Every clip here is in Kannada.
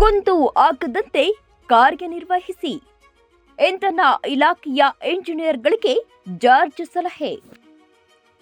ಕುಂದು ಆಗದಂತೆ ಕಾರ್ಯನಿರ್ವಹಿಸಿ ಇಂಧನ ಇಲಾಖೆಯ ಎಂಜಿನಿಯರ್ಗಳಿಗೆ ಜಾರ್ಜ್ ಸಲಹೆ.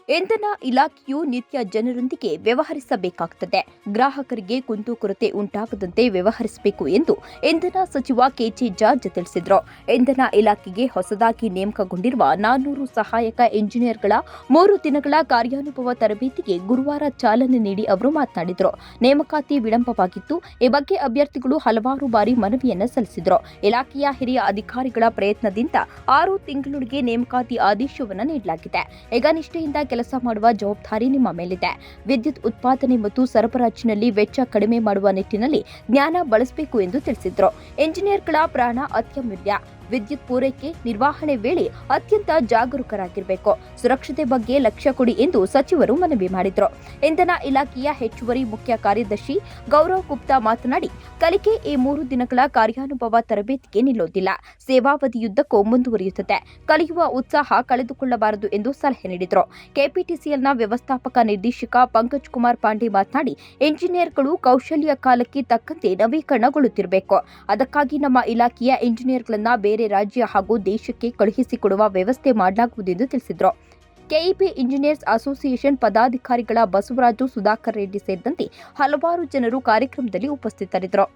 ಇಂಧನ ಇಲಾಖೆಯು ನಿತ್ಯ ಜನರೊಂದಿಗೆ ವ್ಯವಹರಿಸಬೇಕಾಗುತ್ತದೆ ಗ್ರಾಹಕರಿಗೆ ಕುಂದುಕೊರತೆ ಉಂಟಾಗದಂತೆ ವ್ಯವಹರಿಸಬೇಕು ಎಂದು ಇಂಧನ ಸಚಿವ ಕೆಜೆ ಜಾರ್ಜ್ ತಿಳಿಸಿದರು. ಇಂಧನ ಇಲಾಖೆಗೆ ಹೊಸದಾಗಿ ನೇಮಕಗೊಂಡಿರುವ ನಾನ್ನೂರು ಸಹಾಯಕ ಎಂಜಿನಿಯರ್ಗಳ ಮೂರು ದಿನಗಳ ಕಾರ್ಯಾನುಭವ ತರಬೇತಿಗೆ ಗುರುವಾರ ಚಾಲನೆ ನೀಡಿ ಅವರು ಮಾತನಾಡಿದರು. ನೇಮಕಾತಿ ವಿಳಂಬವಾಗಿತ್ತು ಈ ಬಗ್ಗೆ ಅಭ್ಯರ್ಥಿಗಳು ಹಲವಾರು ಬಾರಿ ಮನವಿಯನ್ನ ಸಲ್ಲಿಸಿದರು. ಇಲಾಖೆಯ ಹಿರಿಯ ಅಧಿಕಾರಿಗಳ ಪ್ರಯತ್ನದಿಂದ ಆರು ತಿಂಗಳೊಳಗೆ ನೇಮಕಾತಿ ಆದೇಶವನ್ನು ನೀಡಲಾಗಿದೆ. ಈಗ ನಿಷ್ಠೆಯಿಂದ ಕೆಲಸ ಮಾಡುವ ಜವಾಬ್ದಾರಿ ನಿಮ್ಮ ಮೇಲಿದೆ. ವಿದ್ಯುತ್ ಉತ್ಪಾದನೆ ಮತ್ತು ಸರಬರಾಜಿನಲ್ಲಿ ವೆಚ್ಚ ಕಡಿಮೆ ಮಾಡುವ ನಿಟ್ಟಿನಲ್ಲಿ ಜ್ಞಾನ ಬಳಸಬೇಕು ಎಂದು ತಿಳಿಸಿದರು. ಎಂಜಿನಿಯರ್ಗಳ ಪ್ರಾಣ ಅತ್ಯಮೂಲ್ಯ. ವಿದ್ಯುತ್ ಪೂರೈಕೆ ನಿರ್ವಹಣೆ ವೇಳೆ ಅತ್ಯಂತ ಜಾಗರೂಕರಾಗಿರಬೇಕು. ಸುರಕ್ಷತೆ ಬಗ್ಗೆ ಲಕ್ಷ್ಯ ಕೊಡಿ ಎಂದು ಸಚಿವರು ಮನವಿ ಮಾಡಿದರು. ಇಂಧನ ಇಲಾಖೆಯ ಹೆಚ್ಚುವರಿ ಮುಖ್ಯ ಕಾರ್ಯದರ್ಶಿ ಗೌರವ್ ಗುಪ್ತಾ ಮಾತನಾಡಿ, ಕಲಿಕೆ ಈ ಮೂರು ದಿನಗಳ ಕಾರ್ಯಾನುಭವ ತರಬೇತಿಗೆ ನಿಲ್ಲೋದಿಲ್ಲ ಸೇವಾವಧಿಯುದ್ದಕ್ಕೂ ಮುಂದುವರಿಯುತ್ತದೆ. ಕಲಿಯುವ ಉತ್ಸಾಹ ಕಳೆದುಕೊಳ್ಳಬಾರದು ಎಂದು ಸಲಹೆ ನೀಡಿದರು. ಕೆಪಿಟಿಸಿಎಲ್ನ ವ್ಯವಸ್ಥಾಪಕ ನಿರ್ದೇಶಕ ಪಂಕಜ್ ಕುಮಾರ್ ಪಾಂಡೆ ಮಾತನಾಡಿ ಎಂಜಿನಿಯರ್ಗಳು ಕೌಶಲ್ಯ ಕಾಲಕ್ಕೆ ತಕ್ಕಂತೆ ನವೀಕರಣಗೊಳ್ಳುತ್ತಿರಬೇಕು. ಅದಕ್ಕಾಗಿ ನಮ್ಮ ಇಲಾಖೆಯ ಇಂಜಿನಿಯರ್ಗಳನ್ನು ಬೇರೆ ಬೇರೆ ರಾಜ್ಯ ಹಾಗೂ ದೇಶಕ್ಕೆ ಕಳುಹಿಸಿಕೊಡುವ ವ್ಯವಸ್ಥೆ ಮಾಡಲಾಗುವುದು ಎಂದು ತಿಳಿಸಿದರು. ಕೆಇಪಿ ಇಂಜಿನಿಯರ್ಸ್ ಅಸೋಸಿಯೇಷನ್ ಪದಾಧಿಕಾರಿಗಳ ಬಸವರಾಜು ಸುಧಾಕರ್ ರೆಡ್ಡಿ ಸೇರಿದಂತೆ ಹಲವಾರು ಜನರು ಕಾರ್ಯಕ್ರಮದಲ್ಲಿ ಉಪಸ್ಥಿತರಿದ್ದರು.